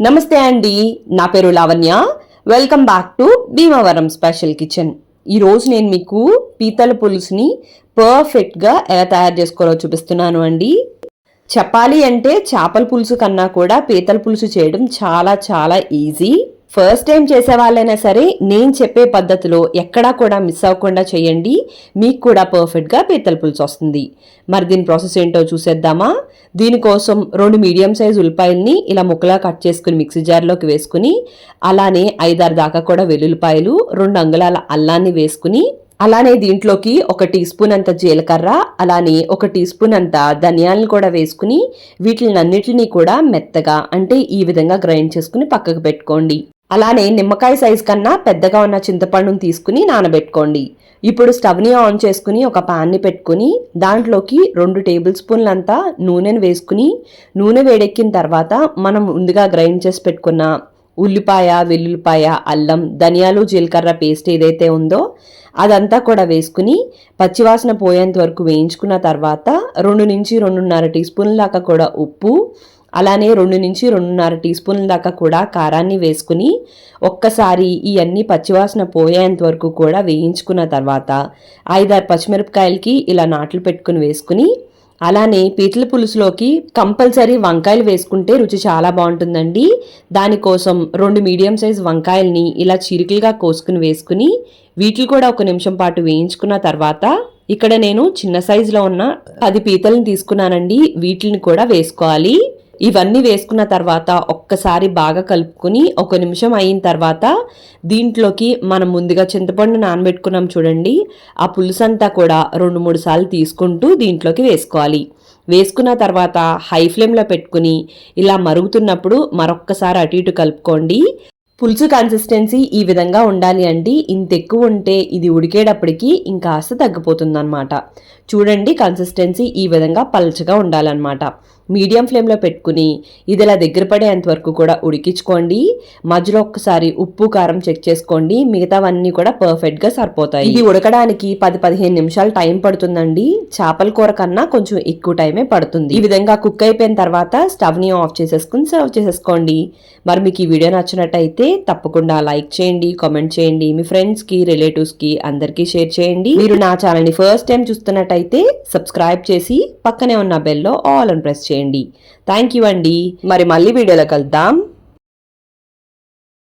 నమస్తే అండి నా పేరు Lavanya. Welcome back to Bhimavaram special kitchen ఈరోజు నేను మీకు పీతల పులుసుని పర్ఫెక్ట్గా ఎలా తయారు చేసుకోవాలో చూపిస్తున్నాను అండి. చెప్పాలి అంటే చేపల పులుసు కన్నా కూడా పీతల పులుసు చేయడం చాలా చాలా ఈజీ ఫస్ట్ టైం చేసే వాళ్ళైనా సరే నేను చెప్పే పద్ధతిలో ఎక్కడా కూడా మిస్ అవ్వకుండా చేయండి. మీకు కూడా పర్ఫెక్ట్గా పీతల పులుసు వస్తుంది. మరి దీని ప్రాసెస్ ఏంటో చూసేద్దామా? దీనికోసం రెండు మీడియం సైజ్ ఉల్లిపాయల్ని ఇలా ముక్కలా కట్ చేసుకుని మిక్సీ జార్లోకి వేసుకుని అలానే ఐదారు దాకా కూడా వెల్లుల్లిపాయలు రెండు అంగుళాల అల్లాన్ని వేసుకుని అలానే దీంట్లోకి ఒక టీ స్పూన్ అంత జీలకర్ర అలానే ఒక టీ స్పూన్ అంత ధనియాలను కూడా వేసుకుని వీటిని అన్నిటిని కూడా మెత్తగా అంటే ఈ విధంగా గ్రైండ్ చేసుకుని పక్కకు పెట్టుకోండి. అలానే నిమ్మకాయ సైజ్ కన్నా పెద్దగా ఉన్న చింతపండును తీసుకుని నానబెట్టుకోండి. ఇప్పుడు స్టవ్ని ఆన్ చేసుకుని ఒక పాన్ని పెట్టుకుని దాంట్లోకి రెండు టేబుల్ స్పూన్లంతా నూనెను వేసుకుని నూనె వేడెక్కిన తర్వాత మనం ముందుగా గ్రైండ్ చేసి పెట్టుకున్న ఉల్లిపాయ వెల్లుల్లిపాయ అల్లం ధనియాలు జీలకర్ర పేస్ట్ ఏదైతే ఉందో అదంతా కూడా వేసుకుని పచ్చివాసన పోయేంత వరకు వేయించుకున్న తర్వాత రెండు నుంచి రెండున్నర టీ స్పూన్ల దాకా కూడా ఉప్పు అలానే రెండు నుంచి రెండున్నర టీ స్పూన్ల దాకా కూడా కారాన్ని వేసుకుని ఒక్కసారి ఇవన్నీ పచ్చివాసన పోయేంత వరకు కూడా వేయించుకున్న తర్వాత ఐదారు పచ్చిమిరపకాయలకి ఇలా నాట్లు పెట్టుకుని వేసుకుని అలానే పీతల పులుసులోకి కంపల్సరీ వంకాయలు వేసుకుంటే రుచి చాలా బాగుంటుందండి. దానికోసం రెండు మీడియం సైజ్ వంకాయల్ని ఇలా చిరుకులుగా కోసుకుని వేసుకుని వీటిని కూడా ఒక నిమిషం పాటు వేయించుకున్న తర్వాత ఇక్కడ నేను చిన్న సైజులో ఉన్న పది పీతలను తీసుకున్నానండి. వీటిని కూడా వేసుకోవాలి. ఇవన్నీ వేసుకున్న తర్వాత ఒక్కసారి బాగా కలుపుకొని ఒక నిమిషం అయిన తర్వాత దీంట్లోకి మనం ముందుగా చింతపండు నానబెట్టుకున్నాం చూడండి. ఆ పులుసు అంతా కూడా రెండు మూడు సార్లు తీసుకుంటూ దీంట్లోకి వేసుకోవాలి. వేసుకున్న తర్వాత హై ఫ్లేమ్లో పెట్టుకుని ఇలా మరుగుతున్నప్పుడు మరొక్కసారి అటు ఇటు కలుపుకోండి. పులుసు కన్సిస్టెన్సీ ఈ విధంగా ఉండాలి అండి. ఇంత ఎక్కువ ఉంటే ఇది ఉడికేటప్పటికి ఇంకాస్త తగ్గిపోతుందన్నమాట. చూడండి కన్సిస్టెన్సీ ఈ విధంగా పల్చగా ఉండాలన్నమాట. మీడియం ఫ్లేమ్లో పెట్టుకుని ఇది ఇలా దగ్గర పడేంత వరకు కూడా ఉడికించుకోండి. మధ్యలో ఒక్కసారి ఉప్పు కారం చెక్ చేసుకోండి. మిగతావన్నీ కూడా పర్ఫెక్ట్గా సరిపోతాయి. ఇది ఉడకడానికి పది పదిహేను నిమిషాలు టైం పడుతుందండి. చేపల కూర కన్నా కొంచెం ఎక్కువ టైమే పడుతుంది. ఈ విధంగా కుక్ అయిపోయిన తర్వాత స్టవ్ని ఆఫ్ చేసేసుకుని సర్వ్ చేసేసుకోండి. మరి మీకు ఈ వీడియో నచ్చినట్టయితే తప్పకుండా లైక్ చేయండి కామెంట్ చేయండి మీ ఫ్రెండ్స్కి రిలేటివ్స్కి అందరికీ షేర్ చేయండి. మీరు నా ఛానల్ని ఫస్ట్ టైం చూస్తున్నట్టయితే సబ్స్క్రైబ్ చేసి పక్కనే ఉన్న బెల్లో ఆల్ అని ప్రెస్ చేయండి. థ్యాంక్ యూ అండి. మరి మళ్ళీ వీడియోలో కలుద్దాం.